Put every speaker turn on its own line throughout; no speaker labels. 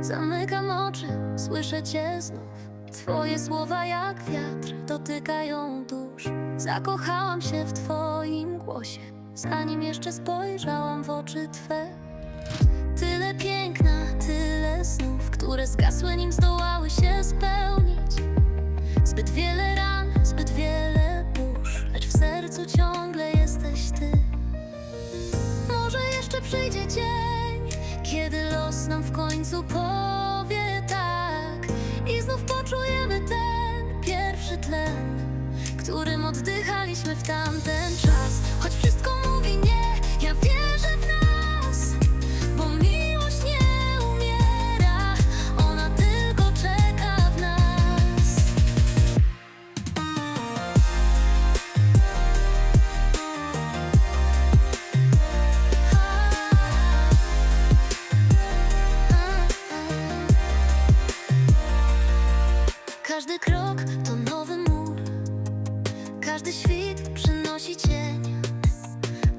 Zamykam oczy, słyszę cię znów. Twoje słowa jak wiatr dotykają dusz. Zakochałam się w twoim głosie Zanim jeszcze spojrzałam w oczy twe. Tyle piękna, tyle snów Które zgasły nim zdołały się spełnić. Zbyt wiele końcu powie tak. I znów poczujemy ten pierwszy tlen Którym oddychaliśmy w tamten czas Każdy świt przynosi cień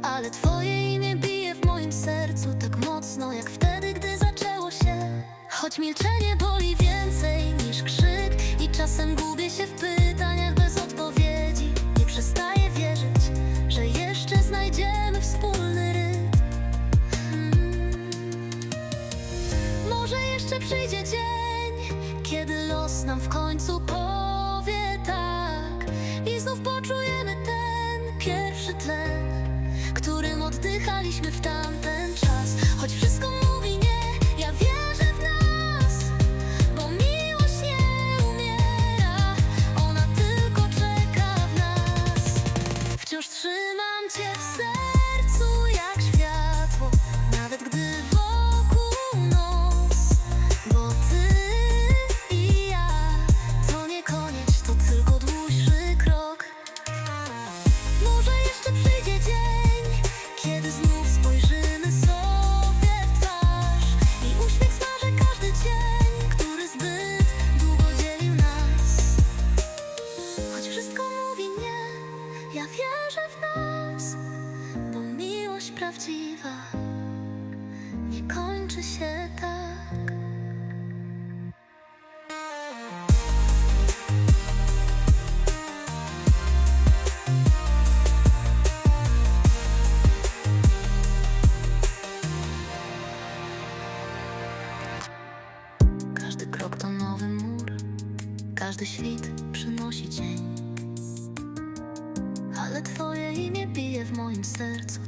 Ale twoje imię bije w moim sercu Tak mocno jak wtedy, gdy zaczęło się Choć milczenie boli więcej niż krzyk I czasem gubię się w pytaniach bez odpowiedzi Nie przestaję wierzyć, że jeszcze znajdziemy wspólny rytm Mm. Może jeszcze przyjdzie dzień, kiedy los nam w końcu powie oddychaliśmy w tamten nie kończy się tak. Każdy krok to nowy mur, każdy świt przynosi cień. Ale twoje imię bije w moim sercu